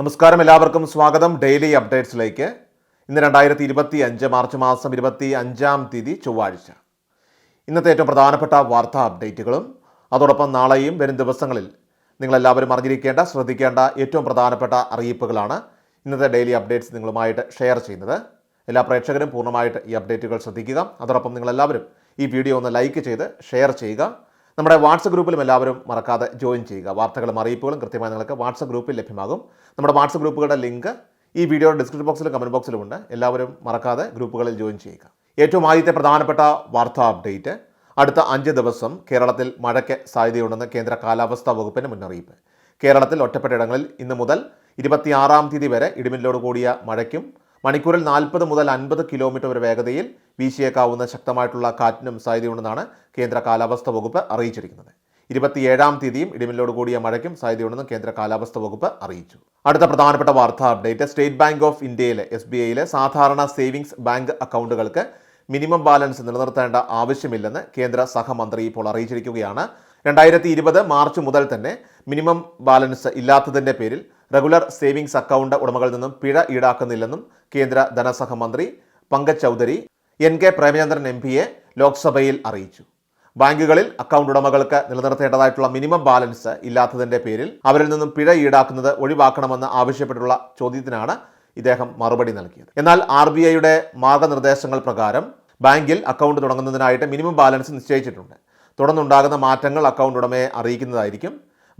നമസ്കാരം എല്ലാവർക്കും സ്വാഗതം. ഡെയിലി അപ്ഡേറ്റ്സിലേക്ക്. ഇന്ന് രണ്ടായിരത്തി ഇരുപത്തി അഞ്ച് മാർച്ച് മാസം ഇരുപത്തി അഞ്ചാം തീയതി ചൊവ്വാഴ്ച. ഇന്നത്തെ ഏറ്റവും പ്രധാനപ്പെട്ട വാർത്താ അപ്ഡേറ്റുകളും അതോടൊപ്പം നാളെയും വരും ദിവസങ്ങളിൽ നിങ്ങളെല്ലാവരും അറിഞ്ഞിരിക്കേണ്ട ശ്രദ്ധിക്കേണ്ട ഏറ്റവും പ്രധാനപ്പെട്ട അറിയിപ്പുകളാണ് ഇന്നത്തെ ഡെയിലി അപ്ഡേറ്റ്സ് നിങ്ങളുമായിട്ട് ഷെയർ ചെയ്യുന്നത്. എല്ലാ പ്രേക്ഷകരും പൂർണമായിട്ട് ഈ അപ്ഡേറ്റുകൾ ശ്രദ്ധിക്കുക. അതോടൊപ്പം നിങ്ങളെല്ലാവരും ഈ വീഡിയോ ഒന്ന് ലൈക്ക് ചെയ്ത് ഷെയർ ചെയ്യുക. നമ്മുടെ വാട്സപ്പ് ഗ്രൂപ്പിലും എല്ലാവരും മറക്കാതെ ജോയിൻ ചെയ്യുക. വാർത്തകളും അറിയിപ്പുകളും കൃത്യമായി നിങ്ങൾക്ക് വാട്സപ്പ് ഗ്രൂപ്പിൽ ലഭ്യമാകും. നമ്മുടെ വാട്സപ്പ് ഗ്രൂപ്പുകളുടെ ലിങ്ക് ഈ വീഡിയോയുടെ ഡിസ്ക്രിപ്ഷൻ ബോക്സിലും കമന്റ് ബോക്സിലും ഉണ്ട്. എല്ലാവരും മറക്കാതെ ഗ്രൂപ്പുകളിൽ ജോയിൻ ചെയ്യുക. ഏറ്റവും ആദ്യത്തെ പ്രധാനപ്പെട്ട വാർത്താ അപ്ഡേറ്റ് അടുത്ത അഞ്ച് ദിവസം കേരളത്തിൽ മഴയ്ക്ക് സാധ്യതയുണ്ടെന്ന് കേന്ദ്ര കാലാവസ്ഥാ വകുപ്പിന്റെ മുന്നറിയിപ്പ്. കേരളത്തിൽ ഒറ്റപ്പെട്ട ഇടങ്ങളിൽ ഇന്ന് മുതൽ ഇരുപത്തിയാറാം തീയതി വരെ ഇടിമിന്നലോട് കൂടിയ മഴയ്ക്കും മണിക്കൂറിൽ നാൽപ്പത് മുതൽ അൻപത് കിലോമീറ്റർ വരെ വേഗതയിൽ വീശിയേക്കാവുന്ന ശക്തമായിട്ടുള്ള കാറ്റിനും സാധ്യതയുണ്ടെന്നാണ് കേന്ദ്ര കാലാവസ്ഥാ വകുപ്പ് അറിയിച്ചിരിക്കുന്നത്. ഇരുപത്തിയേഴാം തീയതിയും ഇടിമിന്നലോട് കൂടിയ മഴയ്ക്കും സാധ്യതയുണ്ടെന്നും കേന്ദ്ര കാലാവസ്ഥാ വകുപ്പ് അറിയിച്ചു. അടുത്ത പ്രധാനപ്പെട്ട വാർത്താ അപ്ഡേറ്റ് സ്റ്റേറ്റ് ബാങ്ക് ഓഫ് ഇന്ത്യയിലെ എസ് ബി ഐയിലെ സാധാരണ സേവിങ്സ് ബാങ്ക് അക്കൗണ്ടുകൾക്ക് മിനിമം ബാലൻസ് നിലനിർത്തേണ്ട ആവശ്യമില്ലെന്ന് കേന്ദ്ര സഹമന്ത്രി ഇപ്പോൾ അറിയിച്ചിരിക്കുകയാണ്. രണ്ടായിരത്തി ഇരുപത് മാർച്ച് മുതൽ തന്നെ മിനിമം ബാലൻസ് ഇല്ലാത്തതിന്റെ പേരിൽ റെഗുലർ സേവിങ്സ് അക്കൗണ്ട് ഉടമകളിൽ നിന്നും പിഴ ഈടാക്കുന്നില്ലെന്നും കേന്ദ്ര ധനസഹമന്ത്രി Pankaj Chaudhary N K Premachandran M പിയെ ലോക്സഭയിൽ അറിയിച്ചു. ബാങ്കുകളിൽ അക്കൗണ്ട് ഉടമകൾക്ക് നിലനിർത്തേണ്ടതായിട്ടുള്ള മിനിമം ബാലൻസ് ഇല്ലാത്തതിന്റെ പേരിൽ അവരിൽ നിന്നും പിഴ ഈടാക്കുന്നത് ഒഴിവാക്കണമെന്ന് ആവശ്യപ്പെട്ടുള്ള ചോദ്യത്തിനാണ് ഇദ്ദേഹം മറുപടി നൽകിയത്. എന്നാൽ ആർ ബി ഐയുടെ മാർഗനിർദ്ദേശങ്ങൾ പ്രകാരം ബാങ്കിൽ അക്കൗണ്ട് തുടങ്ങുന്നതിനായിട്ട് മിനിമം ബാലൻസ് നിശ്ചയിച്ചിട്ടുണ്ട്. തുടർന്നുണ്ടാകുന്ന മാറ്റങ്ങൾ അക്കൗണ്ട് ഉടമയെ അറിയിക്കുന്നതായിരിക്കും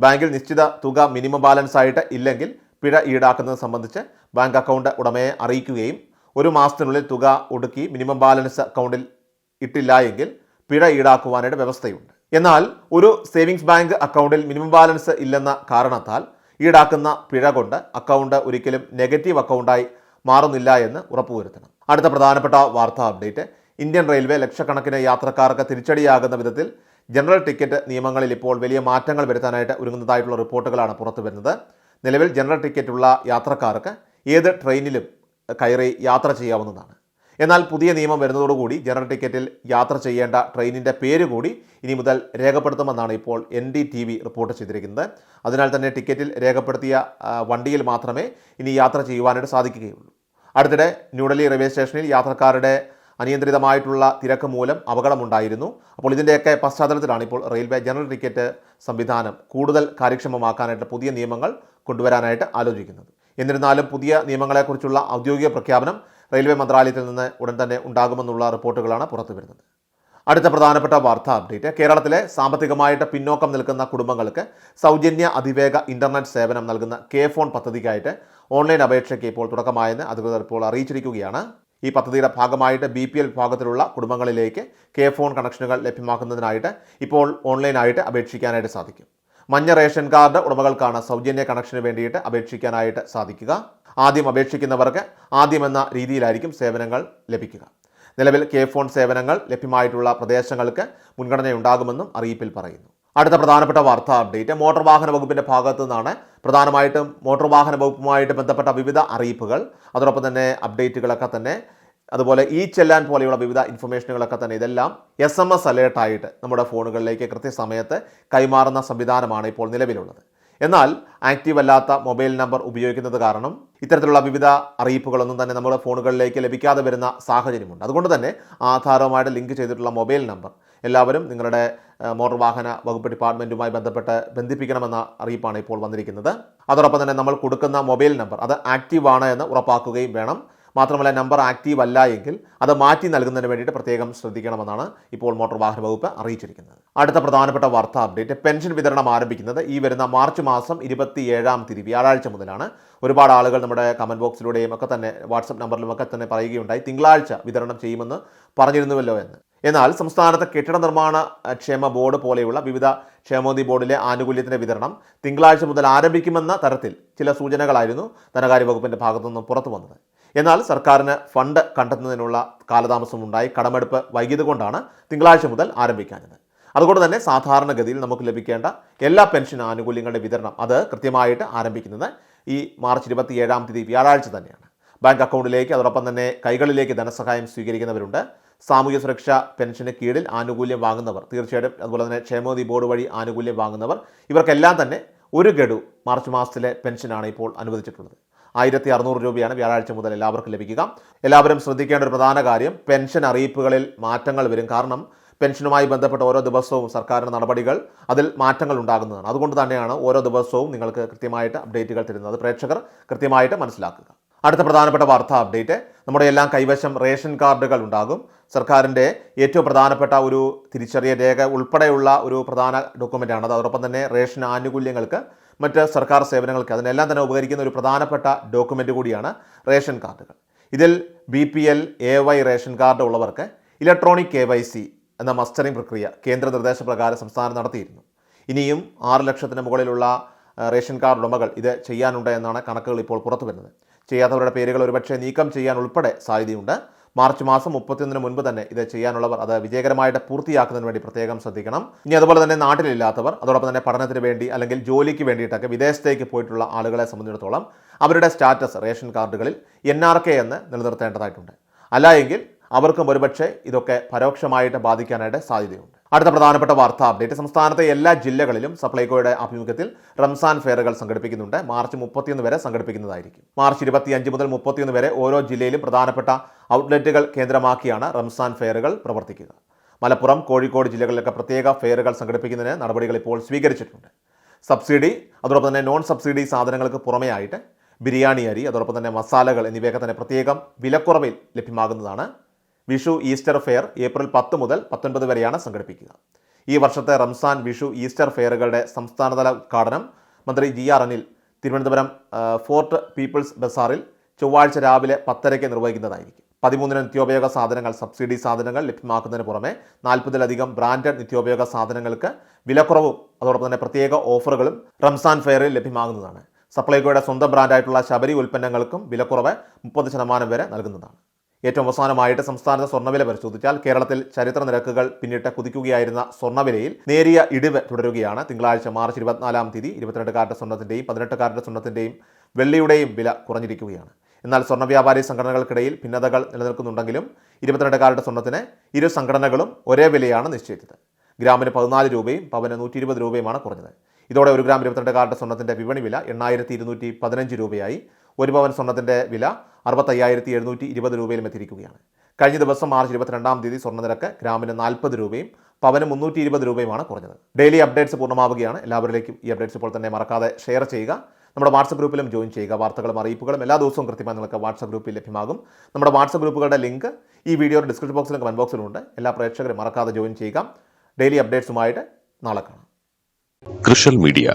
ബാങ്കിൽ നിശ്ചിത തുക മിനിമം ബാലൻസ് ആയിട്ട് ഇല്ലെങ്കിൽ പിഴ ഈടാക്കുന്നത് സംബന്ധിച്ച് ബാങ്ക് അക്കൗണ്ട് ഉടമയെ അറിയിക്കുകയും ഒരു മാസത്തിനുള്ളിൽ തുക ഒടുക്കി മിനിമം ബാലൻസ് അക്കൗണ്ടിൽ ഇട്ടില്ല എങ്കിൽ പിഴ ഈടാക്കുവാനായിട്ട് വ്യവസ്ഥയുണ്ട്. എന്നാൽ ഒരു സേവിങ്സ് ബാങ്ക് അക്കൗണ്ടിൽ മിനിമം ബാലൻസ് ഇല്ലെന്ന കാരണത്താൽ ഈടാക്കുന്ന പിഴ കൊണ്ട് അക്കൗണ്ട് ഒരിക്കലും നെഗറ്റീവ് അക്കൗണ്ടായി മാറുന്നില്ല എന്ന് ഉറപ്പുവരുത്തണം. അടുത്ത പ്രധാനപ്പെട്ട വാർത്താ അപ്ഡേറ്റ് ഇന്ത്യൻ റെയിൽവേ ലക്ഷക്കണക്കിന് യാത്രക്കാർക്ക് തിരിച്ചടിയാകുന്ന വിധത്തിൽ ജനറൽ ടിക്കറ്റ് നിയമങ്ങളിൽ ഇപ്പോൾ വലിയ മാറ്റങ്ങൾ വരുത്താനായിട്ട് ഒരുങ്ങുന്നതായിട്ടുള്ള റിപ്പോർട്ടുകളാണ് പുറത്തു വരുന്നത്. നിലവിൽ ജനറൽ ടിക്കറ്റുള്ള യാത്രക്കാർക്ക് ഏത് ട്രെയിനിലും കയറി യാത്ര ചെയ്യാവുന്നതാണ്. എന്നാൽ പുതിയ നിയമം വരുന്നതോടുകൂടി ജനറൽ ടിക്കറ്റിൽ യാത്ര ചെയ്യേണ്ട ട്രെയിനിന്റെ പേര് കൂടി ഇനി മുതൽ രേഖപ്പെടുത്തുമെന്നാണ് ഇപ്പോൾ N D T V report ചെയ്തിരിക്കുന്നത്. അതിനാൽ തന്നെ ടിക്കറ്റിൽ രേഖപ്പെടുത്തിയ വണ്ടിയിൽ മാത്രമേ ഇനി യാത്ര ചെയ്യുവാനായിട്ട് സാധിക്കുകയുള്ളൂ. അടുത്തിടെ ന്യൂഡൽഹി റെയിൽവേ സ്റ്റേഷനിൽ യാത്രക്കാരുടെ അനിയന്ത്രിതമായിട്ടുള്ള തിരക്ക് മൂലം അപകടമുണ്ടായിരുന്നു. അപ്പോൾ ഇതിന്റെയൊക്കെ പശ്ചാത്തലത്തിലാണ് ഇപ്പോൾ റെയിൽവേ ജനറൽ ടിക്കറ്റ് സംവിധാനം കൂടുതൽ കാര്യക്ഷമമാക്കാനായിട്ട് പുതിയ നിയമങ്ങൾ കൊണ്ടുവരാനായിട്ട് ആലോചിക്കുന്നത്. എന്നിരുന്നാലും പുതിയ നിയമങ്ങളെക്കുറിച്ചുള്ള ഔദ്യോഗിക പ്രഖ്യാപനം റെയിൽവേ മന്ത്രാലയത്തിൽ നിന്ന് ഉടൻ തന്നെ ഉണ്ടാകുമെന്നുള്ള റിപ്പോർട്ടുകളാണ് പുറത്തു വരുന്നത്. അടുത്ത പ്രധാനപ്പെട്ട വാർത്താ അപ്ഡേറ്റ്. കേരളത്തിലെ സാമ്പത്തികമായിട്ട് പിന്നോക്കം നിൽക്കുന്ന കുടുംബങ്ങൾക്ക് സൗജന്യ അതിവേഗ ഇന്റർനെറ്റ് സേവനം നൽകുന്ന കെ ഫോൺ പദ്ധതിക്കായിട്ട് ഓൺലൈൻ അപേക്ഷയ്ക്ക് ഇപ്പോൾ തുടക്കമായെന്ന് അധികൃതർ ഇപ്പോൾ അറിയിച്ചിരിക്കുകയാണ്. ഈ പദ്ധതിയുടെ ഭാഗമായിട്ട് ബി പി എൽ വിഭാഗത്തിലുള്ള കുടുംബങ്ങളിലേക്ക് കെ ഫോൺ കണക്ഷനുകൾ ലഭ്യമാക്കുന്നതിനായിട്ട് ഇപ്പോൾ ഓൺലൈനായിട്ട് അപേക്ഷിക്കാനായിട്ട് സാധിക്കും. മഞ്ഞ റേഷൻ കാർഡ് ഉടമകൾക്കാണ് സൗജന്യ കണക്ഷന് വേണ്ടിയിട്ട് അപേക്ഷിക്കാനായിട്ട് സാധിക്കുക. ആദ്യം അപേക്ഷിക്കുന്നവർക്ക് ആദ്യം എന്ന രീതിയിലായിരിക്കും സേവനങ്ങൾ ലഭിക്കുക. നിലവിൽ കെ ഫോൺ സേവനങ്ങൾ ലഭ്യമായിട്ടുള്ള പ്രദേശങ്ങൾക്ക് മുൻഗണനയുണ്ടാകുമെന്നും അറിയിപ്പിൽ പറയുന്നു. അടുത്ത പ്രധാനപ്പെട്ട വാർത്താ അപ്ഡേറ്റ്. മോട്ടോർ വാഹന വകുപ്പിന്റെ ഭാഗത്തു നിന്നാണ് പ്രധാനമായിട്ടും മോട്ടോർ വാഹന വകുപ്പുമായിട്ട് ബന്ധപ്പെട്ട വിവിധ അറിയിപ്പുകൾ. അതോടൊപ്പം തന്നെ അപ്ഡേറ്റുകളൊക്കെ തന്നെ അതുപോലെ ഈ ചെല്ലാൻ പോലെയുള്ള വിവിധ ഇൻഫർമേഷനുകളൊക്കെ തന്നെ ഇതെല്ലാം എസ് എം എസ് അലേർട്ടായിട്ട് നമ്മുടെ ഫോണുകളിലേക്ക് കൃത്യസമയത്ത് കൈമാറുന്ന സംവിധാനമാണ് ഇപ്പോൾ നിലവിലുള്ളത്. എന്നാൽ ആക്റ്റീവ് അല്ലാത്ത മൊബൈൽ നമ്പർ ഉപയോഗിക്കുന്നത് കാരണം ഇത്തരത്തിലുള്ള വിവിധ അറിയിപ്പുകളൊന്നും തന്നെ നമ്മുടെ ഫോണുകളിലേക്ക് ലഭിക്കാതെ വരുന്ന സാഹചര്യമുണ്ട്. അതുകൊണ്ട് തന്നെ ആധാരവുമായിട്ട് ലിങ്ക് ചെയ്തിട്ടുള്ള മൊബൈൽ നമ്പർ എല്ലാവരും നിങ്ങളുടെ മോട്ടോർ വാഹന വകുപ്പ് ഡിപ്പാർട്ട്മെന്റുമായി ബന്ധപ്പെട്ട് ബന്ധിപ്പിക്കണമെന്ന അറിയിപ്പാണ് ഇപ്പോൾ വന്നിരിക്കുന്നത്. അതോടൊപ്പം തന്നെ നമ്മൾ കൊടുക്കുന്ന മൊബൈൽ നമ്പർ അത് ആക്റ്റീവ് ആണ് എന്ന് ഉറപ്പാക്കുകയും വേണം. മാത്രമല്ല നമ്പർ ആക്റ്റീവ് അല്ല എങ്കിൽ അത് മാറ്റി നൽകുന്നതിന് വേണ്ടിയിട്ട് പ്രത്യേകം ശ്രദ്ധിക്കണമെന്നാണ് ഇപ്പോൾ മോട്ടോർ വാഹന വകുപ്പ് അറിയിച്ചിരിക്കുന്നത്. അടുത്ത പ്രധാനപ്പെട്ട വാർത്താ അപ്ഡേറ്റ് പെൻഷൻ വിതരണം ആരംഭിക്കുന്നത് ഈ വരുന്ന മാർച്ച് മാസം ഇരുപത്തി ഏഴാം തീയതി വ്യാഴാഴ്ച മുതലാണ്. ഒരുപാട് ആളുകൾ നമ്മുടെ കമന്റ് ബോക്സിലൂടെയും ഒക്കെ തന്നെ വാട്സപ്പ് നമ്പറിലും ഒക്കെ തന്നെ പറയുകയുണ്ടായി തിങ്കളാഴ്ച വിതരണം ചെയ്യുമെന്ന് പറഞ്ഞിരുന്നുവല്ലോ എന്ന്. എന്നാൽ സംസ്ഥാനത്തെ കെട്ടിട നിർമ്മാണ ക്ഷേമ ബോർഡ് പോലെയുള്ള വിവിധ ക്ഷേമോദി ബോർഡിലെ ആനുകൂല്യത്തിന്റെ വിതരണം തിങ്കളാഴ്ച മുതൽ ആരംഭിക്കുമെന്ന തരത്തിൽ ചില സൂചനകളായിരുന്നു ധനകാര്യ വകുപ്പിന്റെ ഭാഗത്തു നിന്നും പുറത്തു വന്നത് എന്നാൽ സർക്കാരിന് ഫണ്ട് കണ്ടെത്തുന്നതിനുള്ള കാലതാമസം ഉണ്ടായി കടമെടുപ്പ് വൈകിയത് കൊണ്ടാണ് തിങ്കളാഴ്ച മുതൽ ആരംഭിക്കാഞ്ഞത്. അതുകൊണ്ട് തന്നെ സാധാരണഗതിയിൽ നമുക്ക് ലഭിക്കേണ്ട എല്ലാ പെൻഷൻ ആനുകൂല്യങ്ങളുടെ വിതരണം അത് കൃത്യമായിട്ട് ആരംഭിക്കുന്നത് ഈ മാർച്ച് ഇരുപത്തി ഏഴാം തീയതി വ്യാഴാഴ്ച തന്നെയാണ്. ബാങ്ക് അക്കൗണ്ടിലേക്ക് അതോടൊപ്പം തന്നെ കൈകളിലേക്ക് ധനസഹായം സ്വീകരിക്കുന്നവരുണ്ട്. സാമൂഹ്യ സുരക്ഷാ പെൻഷന് കീഴിൽ ആനുകൂല്യം വാങ്ങുന്നവർ തീർച്ചയായിട്ടും അതുപോലെ തന്നെ ക്ഷേമനിധി ബോർഡ് വഴി ആനുകൂല്യം വാങ്ങുന്നവർ ഇവർക്കെല്ലാം തന്നെ ഒരു ഗഡു മാർച്ച് മാസത്തിലെ പെൻഷനാണ് ഇപ്പോൾ അനുവദിച്ചിട്ടുള്ളത്. ആയിരത്തി അറുന്നൂറ് രൂപയാണ് വ്യാഴാഴ്ച മുതൽ എല്ലാവർക്കും ലഭിക്കുക. എല്ലാവരും ശ്രദ്ധിക്കേണ്ട ഒരു പ്രധാന കാര്യം പെൻഷൻ അറിയിപ്പുകളിൽ മാറ്റങ്ങൾ വരും. കാരണം പെൻഷനുമായി ബന്ധപ്പെട്ട ഓരോ ദിവസവും സർക്കാരിന്റെ നടപടികൾ അതിൽ മാറ്റങ്ങൾ ഉണ്ടാകുന്നതാണ്. അതുകൊണ്ട് തന്നെയാണ് ഓരോ ദിവസവും നിങ്ങൾക്ക് കൃത്യമായിട്ട് അപ്ഡേറ്റുകൾ തരുന്നത്. പ്രേക്ഷകർ കൃത്യമായിട്ട് മനസ്സിലാക്കുക. അടുത്ത പ്രധാനപ്പെട്ട വാർത്താ അപ്ഡേറ്റ്. നമ്മുടെ എല്ലാം കൈവശം റേഷൻ കാർഡുകൾ ഉണ്ടാകും. സർക്കാരിന്റെ ഏറ്റവും പ്രധാനപ്പെട്ട ഒരു തിരിച്ചറിയ രേഖ ഉൾപ്പെടെയുള്ള ഒരു പ്രധാന ഡോക്യുമെന്റാണ്. അത് അതോടൊപ്പം തന്നെ റേഷൻ ആനുകൂല്യങ്ങൾക്ക് മറ്റ് സർക്കാർ സേവനങ്ങൾക്ക് അതിനെല്ലാം തന്നെ ഉപകരിക്കുന്ന ഒരു പ്രധാനപ്പെട്ട ഡോക്യുമെന്റ് കൂടിയാണ് റേഷൻ കാർഡുകൾ. ഇതിൽ B P L A Y ration card ഉള്ളവർക്ക് ഇലക്ട്രോണിക് കെ വൈ സി എന്ന മസ്റ്ററിംഗ് പ്രക്രിയ കേന്ദ്ര നിർദ്ദേശപ്രകാരം സംസ്ഥാനം നടത്തിയിരുന്നു. ഇനിയും ആറ് ലക്ഷത്തിന് മുകളിലുള്ള റേഷൻ കാർഡ് ഉടമകൾ ഇത് ചെയ്യാനുണ്ട് എന്നാണ് കണക്കുകൾ ഇപ്പോൾ പുറത്തു വരുന്നത് ചെയ്യാത്തവരുടെ പേരുകൾ ഒരുപക്ഷെ നീക്കം ചെയ്യാൻ ഉൾപ്പെടെ സാധ്യതയുണ്ട്. മാർച്ച് മാസം മുപ്പത്തിയൊന്നിന് മുൻപ് തന്നെ ഇത് ചെയ്യാനുള്ളവർ അത് വിജയകരമായിട്ട് പൂർത്തിയാക്കുന്നതിന് വേണ്ടി പ്രത്യേകം ശ്രദ്ധിക്കണം. ഇനി അതുപോലെ തന്നെ നാട്ടിലില്ലാത്തവർ അതോടൊപ്പം തന്നെ പഠനത്തിന് വേണ്ടി അല്ലെങ്കിൽ ജോലിക്ക് വേണ്ടിയിട്ടൊക്കെ വിദേശത്തേക്ക് പോയിട്ടുള്ള ആളുകളെ സംബന്ധിച്ചിടത്തോളം അവരുടെ സ്റ്റാറ്റസ് റേഷൻ കാർഡുകളിൽ എൻ ആർ കെ എന്ന് നിലനിർത്തേണ്ടതായിട്ടുണ്ട്. അല്ല എങ്കിൽ അവർക്കും ഒരുപക്ഷെ ഇതൊക്കെ പരോക്ഷമായിട്ട് ബാധിക്കാനായിട്ട് സാധ്യതയുണ്ട്. അടുത്ത പ്രധാനപ്പെട്ട വാർത്താ. അപ്ഡേറ്റ്. സംസ്ഥാനത്തെ എല്ലാ ജില്ലകളിലും സപ്ലൈകോയുടെ ആഭിമുഖ്യത്തിൽ റംസാൻ ഫെയറുകൾ സംഘടിപ്പിക്കുന്നുണ്ട്. മാർച്ച് മുപ്പത്തിയൊന്ന് വരെ സംഘടിപ്പിക്കുന്നതായിരിക്കും. മാർച്ച് ഇരുപത്തിയഞ്ച് മുതൽ മുപ്പത്തിയൊന്ന് വരെ ഓരോ ജില്ലയിലും പ്രധാനപ്പെട്ട ഔട്ട്ലെറ്റുകൾ കേന്ദ്രമാക്കിയാണ് റംസാൻ ഫെയറുകൾ പ്രവർത്തിക്കുക. മലപ്പുറം കോഴിക്കോട് ജില്ലകളിലൊക്കെ പ്രത്യേക ഫെയറുകൾ സംഘടിപ്പിക്കുന്നതിന് നടപടികൾ ഇപ്പോൾ സ്വീകരിച്ചിട്ടുണ്ട്. സബ്സിഡി അതോടൊപ്പം തന്നെ നോൺ സബ്സിഡി സാധനങ്ങൾക്ക് പുറമെയായിട്ട് ബിരിയാണി അരി അതോടൊപ്പം തന്നെ മസാലകൾ എന്നിവയൊക്കെ തന്നെ പ്രത്യേകം വിലക്കുറവിൽ ലഭ്യമാകുന്നതാണ് വിഷു ഈസ്റ്റർ ഫെയർ ഏപ്രിൽ പത്ത് മുതൽ പത്തൊൻപത് വരെയാണ് സംഘടിപ്പിക്കുക. ഈ വർഷത്തെ റംസാൻ വിഷു ഈസ്റ്റർ ഫെയറുകളുടെ സംസ്ഥാനതല ഉദ്ഘാടനം മന്ത്രി G R Anil Thiruvananthapuram fort people's ബസാറിൽ ചൊവ്വാഴ്ച രാവിലെ പത്തരയ്ക്ക് നിർവഹിക്കുന്നതായിരിക്കും. പതിമൂന്നിന് നിത്യോപയോഗ സാധനങ്ങൾ സബ്സിഡി സാധനങ്ങൾ ലഭ്യമാക്കുന്നതിന് പുറമെ നാൽപ്പതിലധികം ബ്രാൻഡഡ് നിത്യോപയോഗ സാധനങ്ങൾക്ക് വിലക്കുറവും അതോടൊപ്പം തന്നെ പ്രത്യേക ഓഫറുകളും റംസാൻ ഫെയറിൽ ലഭ്യമാകുന്നതാണ്. സപ്ലൈകോയുടെ സ്വന്തം ബ്രാൻഡായിട്ടുള്ള ശബരി ഉൽപ്പന്നങ്ങൾക്കും വിലക്കുറവ് മുപ്പത് ശതമാനം വരെ നൽകുന്നതാണ്. ഏറ്റവും അവസാനമായിട്ട് സംസ്ഥാനത്തെ സ്വർണവില പരിശോധിച്ചാൽ കേരളത്തിൽ ചരിത്ര നിരക്കുകൾ പിന്നിട്ട് കുതിക്കുകയായിരുന്ന സ്വർണവിലയിൽ നേരിയ ഇടിവ് തുടരുകയാണ്. തിങ്കളാഴ്ച മാർച്ച് ഇരുപത്തിനാലാം തീയതി ഇരുപത്തിരണ്ട് കാരറ്റ് സ്വർണത്തിന്റെയും പതിനെട്ട് കാരറ്റ് സ്വർണത്തിന്റെയും വെള്ളിയുടെയും വില കുറഞ്ഞിരിക്കുകയാണ്. എന്നാൽ സ്വർണ വ്യാപാരി സംഘടനകൾക്കിടയിൽ ഭിന്നതകൾ നിലനിൽക്കുന്നുണ്ടെങ്കിലും ഇരുപത്തിരണ്ട് കാരറ്റ് സ്വർണത്തിന് ഇരു സംഘടനകളും ഒരേ വിലയാണ് നിശ്ചയിച്ചത്. ഗ്രാമിന് പതിനാല് രൂപയും പവന് നൂറ്റി ഇരുപത് രൂപയുമാണ് കുറഞ്ഞത്. ഇതോടെ ഒരു ഗ്രാം ഇരുപത്തിരണ്ട് കാരറ്റ് സ്വർണത്തിന്റെ വിപണി വില എണ്ണായിരത്തി ഇരുന്നൂറ്റി പതിനഞ്ച് രൂപയായി. ഒരു പവൻ സ്വർണത്തിന്റെ വില അറുപത്തയ്യായിരത്തി എഴുന്നൂറ്റി ഇരുപത് രൂപയിലും എത്തിയിരിക്കുകയാണ്. കഴിഞ്ഞ ദിവസം മാർച്ച് ഇരുപത്തിരണ്ടാം തീയതി സ്വർണനിരക്ക് ഗ്രാമിന് നാൽപ്പത് രൂപയും പവന് മുന്നൂറ്റി ഇരുപത് രൂപയുമാണ് കുറഞ്ഞത്. ഡെയിലി അപ്ഡേറ്റ്സ് പൂർണമാവുകയാണ്. എല്ലാവരിലേക്കും ഈ അപ്ഡേറ്റ്സ് ഇപ്പോൾ തന്നെ മറക്കാതെ ഷെയർ ചെയ്യുക. നമ്മുടെ വാട്സപ്പ് ഗ്രൂപ്പിലും ജോയിൻ ചെയ്യുക. വാർത്തകളും അറിയിപ്പുകളും എല്ലാ ദിവസവും കൃത്യമായി നിങ്ങൾക്ക് വാട്സപ്പ് ഗ്രൂപ്പിൽ ലഭ്യമാകും. നമ്മുടെ വാട്സപ്പ് ഗ്രൂപ്പുകളുടെ ലിങ്ക് ഈ വീഡിയോയുടെ ഡിസ്ക്രിപ്ഷൻ ബോക്സിലും കമന്റ് ബോക്സിലും ഉണ്ട്. എല്ലാ പ്രേക്ഷകരും മറക്കാതെ ജോയിൻ ചെയ്യുക. ഡെയിലി അപ്ഡേറ്റ്സുമായിട്ട് നാളെ കാണാം. കൃഷൽ മീഡിയ